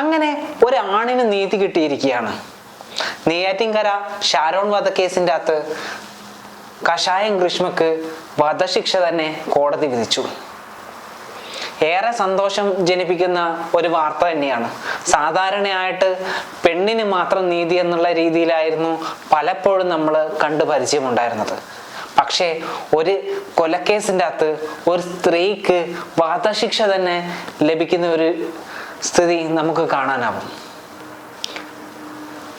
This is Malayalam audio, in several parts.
അങ്ങനെ ഒരാണിന് നീതി കിട്ടിയിരിക്കുകയാണ്. നെയ്യാറ്റിൻകര ഷാരോൺ വധക്കേസിന്റെ അകത്ത് കഷായം ഗ്രീഷ്മക്ക് വധശിക്ഷ തന്നെ കോടതി വിധിച്ചു. ഏറെ സന്തോഷം ജനിപ്പിക്കുന്ന ഒരു വാർത്ത തന്നെയാണ്. സാധാരണയായിട്ട് പെണ്ണിന് മാത്രം നീതി എന്നുള്ള രീതിയിലായിരുന്നു പലപ്പോഴും നമ്മൾ കണ്ടു പരിചയമുണ്ടായിരുന്നത്. പക്ഷേ ഒരു കൊലക്കേസിന്റെ അകത്ത് ഒരു സ്ത്രീക്ക് വധശിക്ഷ തന്നെ ലഭിക്കുന്ന ഒരു സ്ഥിതി നമുക്ക് കാണാനാവും.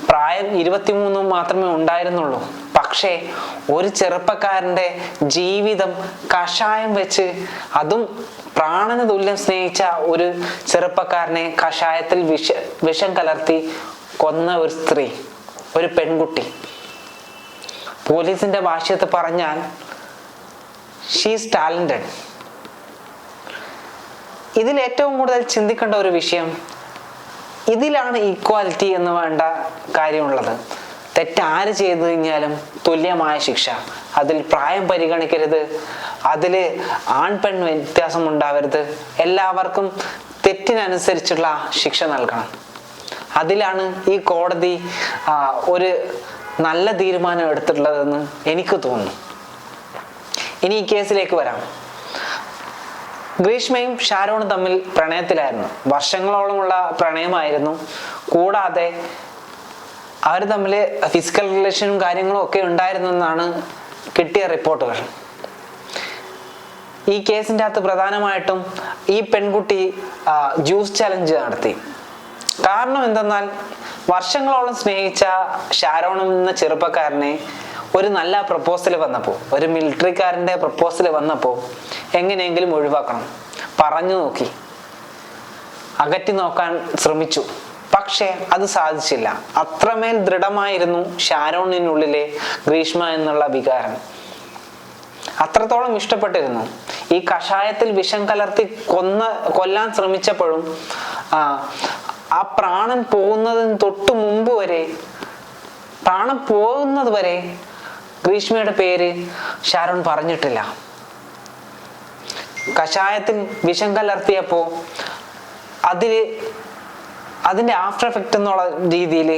പ്രായം ഇരുപത്തിമൂന്ന് മാത്രമേ ഉണ്ടായിരുന്നുള്ളൂ. പക്ഷേ ഒരു ചെറുപ്പക്കാരന്റെ ജീവിതം കഷായം വെച്ച് അതും പ്രാണന തുല്യം സ്നേഹിച്ച ഒരു ചെറുപ്പക്കാരനെ കഷായത്തിൽ വിഷ വിഷം കലർത്തി കൊന്ന ഒരു സ്ത്രീ ഒരു പെൺകുട്ടി. പോലീസിന്റെ ഭാഷയത്ത് പറഞ്ഞാൽ ഷീസ് ടാലന്റഡ് ഇതിൽ ഏറ്റവും കൂടുതൽ ചിന്തിക്കേണ്ട ഒരു വിഷയം ഇതിലാണ് ഈക്വാലിറ്റി എന്ന് വേണ്ട കാര്യമുള്ളത്. തെറ്റാര് ചെയ്തു കഴിഞ്ഞാലും തുല്യമായ ശിക്ഷ. അതിൽ പ്രായം പരിഗണിക്കരുത്. അതിൽ ആൺ പെൺ വ്യത്യാസം ഉണ്ടാവരുത്. എല്ലാവർക്കും തെറ്റിനനുസരിച്ചുള്ള ശിക്ഷ നൽകണം. അതിലാണ് ഈ കോടതി ഒരു നല്ല തീരുമാനം എടുത്തിട്ടുള്ളതെന്ന് എനിക്ക് തോന്നുന്നു. ഇനി ഈ കേസിലേക്ക് വരാം. ഗ്രീഷ്മയും ഷാരോണും തമ്മിൽ പ്രണയത്തിലായിരുന്നു. വർഷങ്ങളോളമുള്ള പ്രണയമായിരുന്നു. കൂടാതെ അവർ തമ്മിൽ ഫിസിക്കൽ റിലേഷനും കാര്യങ്ങളും ഒക്കെ ഉണ്ടായിരുന്നെന്നാണ് കിട്ടിയ റിപ്പോർട്ടുകൾ ഈ കേസിന്റെ അകത്ത് പ്രധാനമായിട്ടും ഈ പെൺകുട്ടി ജ്യൂസ് ചലഞ്ച് നടത്തി. കാരണം എന്തെന്നാൽ വർഷങ്ങളോളം സ്നേഹിച്ച ഷാരോൺ എന്ന ചെറുപ്പക്കാരനെ ഒരു നല്ല പ്രപ്പോസൽ വന്നപ്പോൾ ഒരു മിലിറ്ററിക്കാരന്റെ പ്രപ്പോസൽ വന്നപ്പോൾ എങ്ങനെയെങ്കിലും ഒഴിവാക്കണം. പറഞ്ഞു നോക്കി. അകറ്റി നോക്കാൻ ശ്രമിച്ചു. പക്ഷേ അത് സാധിച്ചില്ല. അത്രമേൽ ദൃഢമായിരുന്നു ഷാരോണിനുള്ളിലെ ഗ്രീഷ്മ എന്നുള്ള വികാരം. അത്രത്തോളം ഇഷ്ടപ്പെട്ടിരുന്നു. ഈ കഷായത്തിൽ വിഷം കലർത്തി കൊന്ന കൊല്ലാൻ ശ്രമിച്ചപ്പോഴും ആ, പ്രാണൻ പോകുന്നതിന് തൊട്ടു മുമ്പ് വരെ പ്രാണം പോകുന്നത് വരെ ഗ്രീഷ്മയുടെ പേര് ഷാരോൺ പറഞ്ഞിട്ടില്ല. കഷായത്തിൽ വിഷം കലർത്തിയപ്പോ അതിൽ അതിന്റെ ആഫ്റ്റർ എഫക്റ്റ് എന്നുള്ള രീതിയിൽ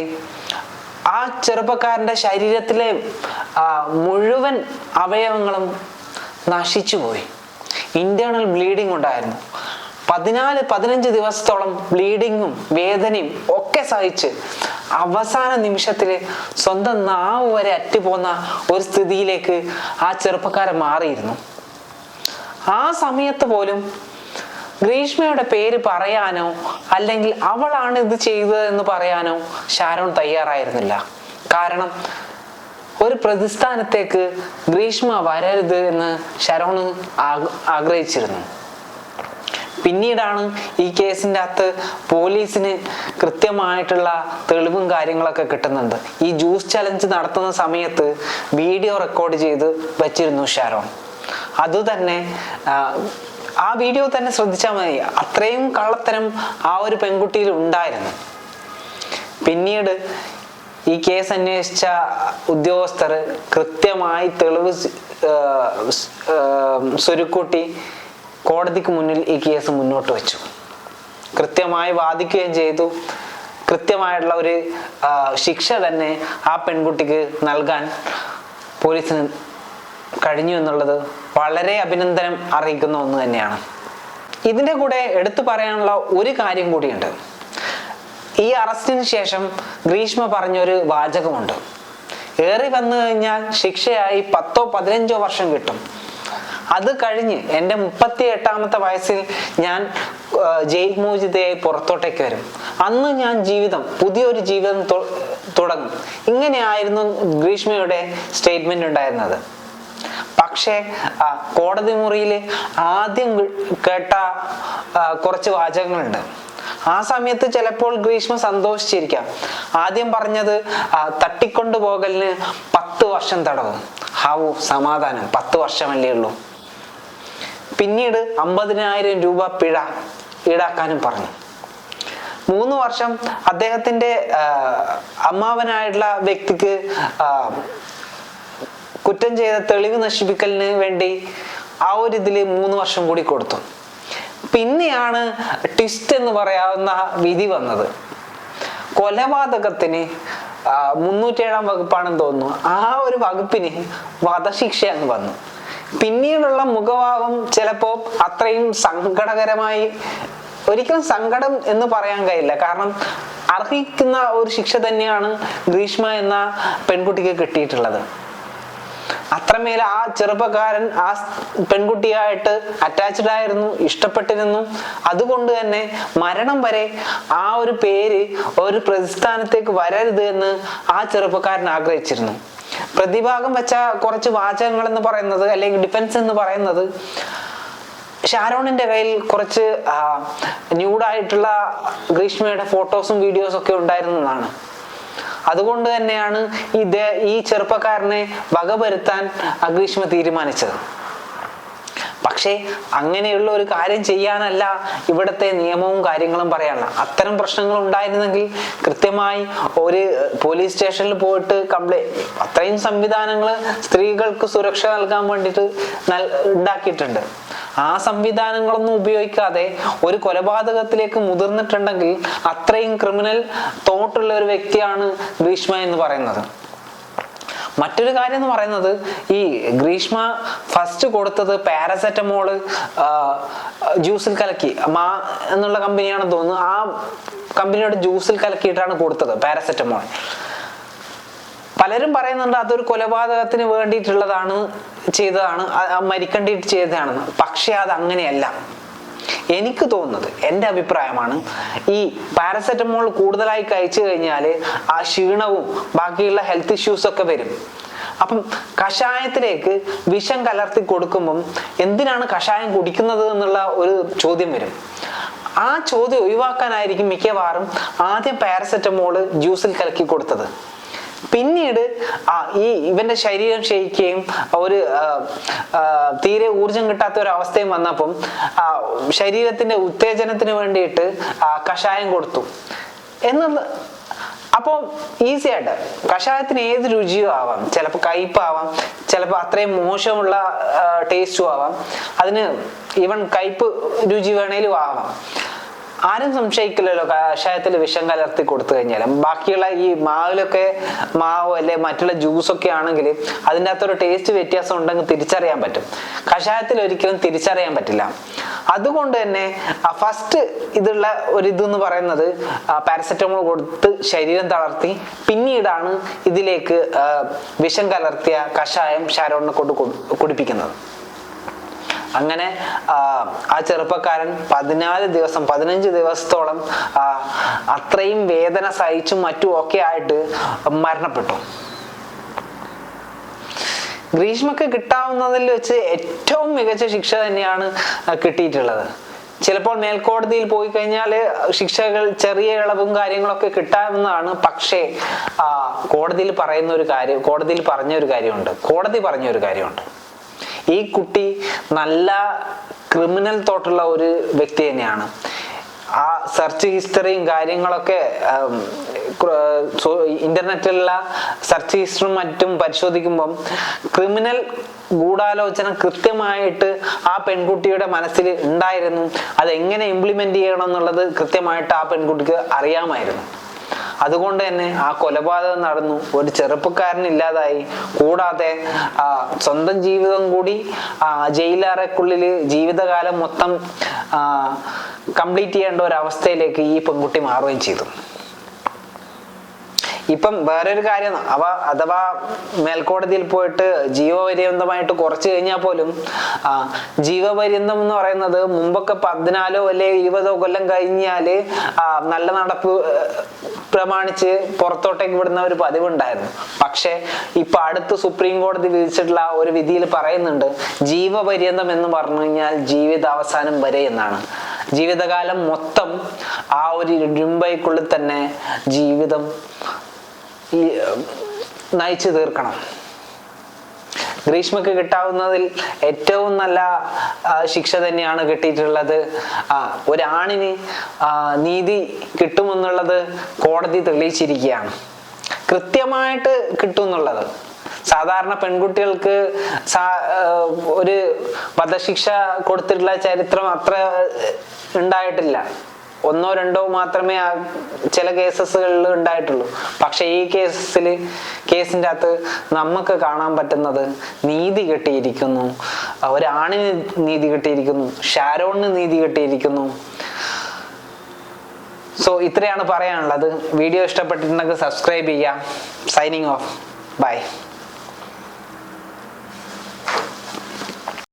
ആ ചെറുപ്പക്കാരന്റെ ശരീരത്തിലെ മുഴുവൻ അവയവങ്ങളും നശിച്ചുപോയി. ഇന്റേണൽ ബ്ലീഡിംഗ് ഉണ്ടായിരുന്നു. പതിനാല് പതിനഞ്ച് ദിവസത്തോളം ബ്ലീഡിങ്ങും വേദനയും ഒക്കെ സഹിച്ച് അവസാന നിമിഷത്തിൽ സ്വന്തം നാവ് വരെ അറ്റുപോകുന്ന ഒരു സ്ഥിതിയിലേക്ക് ആ ചെറുപ്പക്കാരൻ മാറിയിരുന്നു. ആ സമയത്ത് പോലും ഗ്രീഷ്മയുടെ പേര് പറയാനോ അല്ലെങ്കിൽ അവളാണ് ഇത് ചെയ്തത് എന്ന് പറയാനോ ഷാരോൺ തയ്യാറായിരുന്നില്ല. കാരണം ഒരു പ്രതിസ്ഥാനത്തേക്ക് ഗ്രീഷ്മ വരരുത് എന്ന് ഷാരോൺ ആഗ്രഹിച്ചിരുന്നു. പിന്നീടാണ് ഈ കേസിന്റെ അകത്ത് പോലീസിന് കൃത്യമായിട്ടുള്ള തെളിവും കാര്യങ്ങളൊക്കെ കിട്ടുന്നുണ്ട്. ഈ ജ്യൂസ് ചലഞ്ച് നടത്തുന്ന സമയത്ത് വീഡിയോ റെക്കോർഡ് ചെയ്ത് വെച്ചിരുന്നു ഷാരോൺ. അതുതന്നെ ആ, വീഡിയോ തന്നെ ശ്രദ്ധിച്ചാൽ മതി. അത്രയും കള്ളത്തരം ആ ഒരു പെൺകുട്ടിയിൽ ഉണ്ടായിരുന്നു. പിന്നീട് ഈ കേസ് അന്വേഷിച്ച ഉദ്യോഗസ്ഥർ കൃത്യമായി തെളിവ് സ്വരുക്കൂട്ടി കോടതിക്ക് മുന്നിൽ ഈ കേസ് മുന്നോട്ട് വെച്ചു. കൃത്യമായി വാദിക്കുകയും ചെയ്തു. കൃത്യമായിട്ടുള്ള ഒരു ശിക്ഷ തന്നെ ആ പെൺകുട്ടിക്ക് നൽകാൻ പോലീസിന് കഴിഞ്ഞു എന്നുള്ളത് വളരെ അഭിനന്ദനം അറിയിക്കുന്ന ഒന്ന് തന്നെയാണ്. ഇതിന്റെ കൂടെ എടുത്തു പറയാനുള്ള ഒരു കാര്യം കൂടിയുണ്ട്. ഈ അറസ്റ്റിന് ശേഷം ഗ്രീഷ്മ പറഞ്ഞൊരു വാചകമുണ്ട്. ഏറി വന്നു കഴിഞ്ഞാൽ ശിക്ഷയായി പത്തോ പതിനഞ്ചോ വർഷം കിട്ടും. അത് കഴിഞ്ഞ് എന്റെ മുപ്പത്തി എട്ടാമത്തെ വയസ്സിൽ ഞാൻ ആ, ജയിൽ മോചിതയായി പുറത്തോട്ടേക്ക് വരും. അന്ന് ഞാൻ ജീവിതം പുതിയൊരു ജീവിതം തുടങ്ങും. ഇങ്ങനെയായിരുന്നു ഗ്രീഷ്മയുടെ സ്റ്റേറ്റ്മെന്റ് ഉണ്ടായിരുന്നത്. പക്ഷേ കോടതി മുറിയിൽ ആദ്യം കേട്ട കുറച്ച് വാചകങ്ങളുണ്ട്. ആ സമയത്ത് ചിലപ്പോൾ ഗ്രീഷ്മ സന്തോഷിച്ചിരിക്കാം. ആദ്യം പറഞ്ഞത് തട്ടിക്കൊണ്ടു തട്ടിക്കൊണ്ടുപോകലിന് പത്ത് വർഷം തടവ്. ഹാവു സമാധാനം. പത്ത് വർഷമല്ലേ ഉള്ളൂ. പിന്നീട് അമ്പതിനായിരം രൂപ പിഴ ഈടാക്കാനും പറഞ്ഞു. മൂന്ന് വർഷം അദ്ദേഹത്തിന്റെ ആ, അമ്മാവനായിട്ടുള്ള വ്യക്തിക്ക് കുറ്റം ചെയ്ത തെളിവ് നശിപ്പിക്കലിന് വേണ്ടി ആ ഒരു ഇതിൽ മൂന്ന് വർഷം കൂടി കൊടുത്തു. പിന്നെയാണ് ട്വിസ്റ്റ് എന്ന് പറയാവുന്ന വിധി വന്നത്. കൊലപാതകത്തിന് മുന്നൂറ്റേഴാം വകുപ്പാണെന്ന് തോന്നുന്നു. ആ ഒരു വകുപ്പിന് വധശിക്ഷ അങ്ങ് വന്നു. പിന്നീടുള്ള മുഖഭാവം ചിലപ്പോൾ അത്രയും സങ്കടകരമായി ഒരിക്കലും സങ്കടം എന്ന് പറയാൻ കഴിയില്ല. കാരണം അർഹിക്കുന്ന ഒരു ശിക്ഷ തന്നെയാണ് ഗ്രീഷ്മ എന്ന പെൺകുട്ടിക്ക് കിട്ടിയിട്ടുള്ളത്. അത്രമേൽ ആ ചെറുപ്പക്കാരൻ ആ പെൺകുട്ടിയായിട്ട് അറ്റാച്ച്ഡ് ആയിരുന്നു ഇഷ്ടപ്പെട്ടിരുന്നു. അതുകൊണ്ട് തന്നെ മരണം വരെ ആ ഒരു പേര് ഒരു പ്രതിസ്ഥാനത്തേക്ക് വരരുത് എന്ന് ആ ചെറുപ്പക്കാരൻ ആഗ്രഹിച്ചിരുന്നു. പ്രതിഭാഗം വെച്ച കുറച്ച് വാചകങ്ങൾ എന്ന് പറയുന്നത് അല്ലെങ്കിൽ ഡിഫൻസ് എന്ന് പറയുന്നത് ഷാരോണിന്റെ കയ്യിൽ കുറച്ച് ന്യൂഡായിട്ടുള്ള ഗ്രീഷ്മയുടെ ഫോട്ടോസും വീഡിയോസും ഒക്കെ ഉണ്ടായിരുന്നതാണ്. അതുകൊണ്ട് തന്നെയാണ് ഇത് ഈ ചെറുപ്പക്കാരനെ വകവരുത്താൻ അഗ്രീഷ്മ തീരുമാനിച്ചത്. പക്ഷേ അങ്ങനെയുള്ള ഒരു കാര്യം ചെയ്യാനല്ല ഇവിടുത്തെ നിയമവും കാര്യങ്ങളും പറയാനുള്ള. അത്തരം പ്രശ്നങ്ങൾ ഉണ്ടായിരുന്നെങ്കിൽ കൃത്യമായി ഒരു പോലീസ് സ്റ്റേഷനിൽ പോയിട്ട് കംപ്ലൈന്റ് അത്രയും സംവിധാനങ്ങൾ സ്ത്രീകൾക്ക് സുരക്ഷ നൽകാൻ വേണ്ടിയിട്ട് നൽ ഉണ്ടാക്കിയിട്ടുണ്ട്. ആ സംവിധാനങ്ങളൊന്നും ഉപയോഗിക്കാതെ ഒരു കൊലപാതകത്തിലേക്ക് മുതിർന്നിട്ടുണ്ടെങ്കിൽ അത്രയും ക്രിമിനൽ തോട്ടുള്ള ഒരു വ്യക്തിയാണ് ഭീഷ്മ എന്ന് പറയുന്നത്. മറ്റൊരു കാര്യം എന്ന് പറയുന്നത് ഈ ഗ്രീഷ്മ ഫസ്റ്റ് കൊടുത്തത് പാരസെറ്റമോൾ ജ്യൂസിൽ കലക്കി. മാ എന്നുള്ള കമ്പനിയാണെന്ന് തോന്നുന്നു. ആ കമ്പനിയുടെ ജ്യൂസിൽ കലക്കിയിട്ടാണ് കൊടുത്തത് പാരസെറ്റമോൾ പലരും പറയുന്നുണ്ട് അതൊരു കൊലപാതകത്തിന് വേണ്ടിയിട്ടുള്ളതാണ് ചെയ്തതാണ്. മരിക്കേണ്ടിയിട്ട് ചെയ്തതാണെന്ന്. പക്ഷെ അത് അങ്ങനെയല്ല എനിക്ക് തോന്നുന്നത് എന്റെ അഭിപ്രായമാണ് ഈ പാരസെറ്റമോൾ കൂടുതലായി കഴിച്ചു കഴിഞ്ഞാൽ ആ ക്ഷീണവും ബാക്കിയുള്ള ഹെൽത്ത് ഇഷ്യൂസൊക്കെ വരും. അപ്പം കഷായത്തിലേക്ക് വിഷം കലർത്തി കൊടുക്കുമ്പം എന്തിനാണ് കഷായം കുടിക്കുന്നത് എന്നുള്ള ഒരു ചോദ്യം വരും. ആ ചോദ്യം ഒഴിവാക്കാനായിരിക്കും മിക്കവാറും ആദ്യം പാരസെറ്റമോൾ ജ്യൂസിൽ കലക്കി കൊടുത്തത്. പിന്നീട് ആ ഈ ഇവന്റെ ശരീരം ക്ഷയിക്കുകയും ഒരു തീരെ ഊർജം കിട്ടാത്ത ഒരു അവസ്ഥയും വന്നപ്പം ശരീരത്തിന്റെ ഉത്തേജനത്തിന് വേണ്ടിയിട്ട് കഷായം കൊടുത്തു. എന്നുള്ള അപ്പോൾ ഈസി ആയിട്ട് കഷായത്തിന് ഏത് രുചിയും ആവാം. ചിലപ്പോൾ കയ്പാവാം ചിലപ്പോൾ അത്രയും മോശമുള്ള ടേസ്റ്റും ആവാം. അതിന് ഇവൻ കയ്പ് രുചി വേണേലും ആവാം. ആരും സംശയിക്കില്ലല്ലോ. കഷായത്തിൽ വിഷം കലർത്തി കൊടുത്തു കഴിഞ്ഞാൽ ബാക്കിയുള്ള ഈ മാവിലൊക്കെ മാവ് അല്ലെ മറ്റുള്ള ജ്യൂസൊക്കെ ആണെങ്കിൽ അതിന്റെ അകത്തൊരു ടേസ്റ്റ് വ്യത്യാസം ഉണ്ടെങ്കിൽ തിരിച്ചറിയാൻ പറ്റും. കഷായത്തിൽ ഒരിക്കലും തിരിച്ചറിയാൻ പറ്റില്ല. അതുകൊണ്ട് തന്നെ ഫസ്റ്റ് ഇതുള്ള ഒരു ഇതെന്ന് പറയുന്നത് പാരസെറ്റമോൾ കൊടുത്ത് ശരീരം തളർത്തി പിന്നീടാണ് ഇതിലേക്ക് വിഷം കലർത്തിയ കഷായം ഷാരോണിനെ കൊണ്ട് കുടിപ്പിക്കുന്നത്. അങ്ങനെ ആ, ചെറുപ്പക്കാരൻ പതിനാല് ദിവസം പതിനഞ്ച് ദിവസത്തോളം അത്രയും വേദന സഹിച്ചും മറ്റും ഒക്കെ ആയിട്ട് മരണപ്പെട്ടു. ഗ്രീഷ്മക്ക് കിട്ടാവുന്നതിൽ വെച്ച് ഏറ്റവും മികച്ച ശിക്ഷ തന്നെയാണ് കിട്ടിയിട്ടുള്ളത്. ചിലപ്പോൾ മേൽക്കോടതിയിൽ പോയി കഴിഞ്ഞാൽ ശിക്ഷകൾ ചെറിയ ഇളവും കാര്യങ്ങളൊക്കെ കിട്ടാവുന്നതാണ്. പക്ഷേ കോടതിയിൽ പറയുന്ന ഒരു കാര്യം കോടതിയിൽ പറഞ്ഞ ഒരു കാര്യമുണ്ട്. കോടതി പറഞ്ഞ ഒരു കാര്യമുണ്ട്. ഈ കുട്ടി നല്ല ക്രിമിനൽ തോട്ടുള്ള ഒരു വ്യക്തി തന്നെയാണ്. ആ സെർച്ച് ഹിസ്റ്ററിയും കാര്യങ്ങളൊക്കെ ഇന്റർനെറ്റിലുള്ള സെർച്ച് ഹിസ്റ്ററും മറ്റും പരിശോധിക്കുമ്പം ക്രിമിനൽ ഗൂഢാലോചന കൃത്യമായിട്ട് ആ പെൺകുട്ടിയുടെ മനസ്സിൽ ഉണ്ടായിരുന്നു. അത് എങ്ങനെ ഇംപ്ലിമെന്റ് ചെയ്യണം എന്നുള്ളത് കൃത്യമായിട്ട് ആ പെൺകുട്ടിക്ക് അറിയാമായിരുന്നു. അതുകൊണ്ട് തന്നെ ആ കൊലപാതകം നടന്നു. ഒരു ചെറുപ്പക്കാരൻ ഇല്ലാതായി. കൂടാതെ സ്വന്തം ജീവിതം കൂടി ആ, ജയിലറക്കുള്ളിൽ ജീവിതകാലം മൊത്തം കംപ്ലീറ്റ് ചെയ്യേണ്ട ഒരു അവസ്ഥയിലേക്ക് ഈ പെൺകുട്ടി മാറുകയും ചെയ്തു. ഇപ്പം വേറൊരു കാര്യം അവ അഥവാ മേൽക്കോടതിയിൽ പോയിട്ട് ജീവപര്യന്തമായിട്ട് കുറച്ച് കഴിഞ്ഞാൽ പോലും ജീവപര്യന്തം എന്ന് പറയുന്നത് മുമ്പൊക്കെ പതിനാലോ അല്ലെ ഇരുപതോ കൊല്ലം കഴിഞ്ഞാൽ നല്ല നടപ്പ് പ്രമാണിച്ച് പുറത്തോട്ടേക്ക് വിടുന്ന ഒരു പതിവുണ്ടായിരുന്നു. പക്ഷെ ഇപ്പൊ അടുത്ത് സുപ്രീം കോടതി വിധിച്ചിട്ടുള്ള ഒരു വിധിയിൽ പറയുന്നുണ്ട് ജീവപര്യന്തം എന്ന് പറഞ്ഞു കഴിഞ്ഞാൽ ജീവിതാവസാനം വരെ എന്നാണ്. ജീവിതകാലം മൊത്തം ആ ഒരു ഇടുമ്പയ്ക്കുള്ളിൽ തന്നെ ജീവിതം ഈ, നയിച്ചു തീർക്കണം. ഗ്രീഷ്മക്ക് കിട്ടാവുന്നതിൽ ഏറ്റവും നല്ല ശിക്ഷ തന്നെയാണ് കിട്ടിയിട്ടുള്ളത്. ഒരാണിന് നീതി കിട്ടുമെന്നുള്ളത് കോടതി തെളിയിച്ചിരിക്കുകയാണ്. കൃത്യമായിട്ട് കിട്ടുമെന്നുള്ളത്. സാധാരണ പെൺകുട്ടികൾക്ക് ഒരു വധശിക്ഷ കൊടുത്തിട്ടുള്ള ചരിത്രം അത്ര ഉണ്ടായിട്ടില്ല. ഒന്നോ രണ്ടോ മാത്രമേ ആ ചില കേസസുകളിൽ ഉണ്ടായിട്ടുള്ളൂ. പക്ഷെ ഈ കേസിൽ കേസിന്റെ അകത്ത് നമുക്ക് കാണാൻ പറ്റുന്നത് നീതി കെട്ടിയിരിക്കുന്നു. ഒരാണിന് നീതി കെട്ടിയിരിക്കുന്നു ഷാരോണിന് നീതി കെട്ടിയിരിക്കുന്നു. സോ ഇത്രയാണ് പറയാനുള്ളത്. വീഡിയോ ഇഷ്ടപ്പെട്ടിട്ടുണ്ടെങ്കിൽ സബ്സ്ക്രൈബ് ചെയ്യാം സൈനിങ് ഓഫ് ബൈ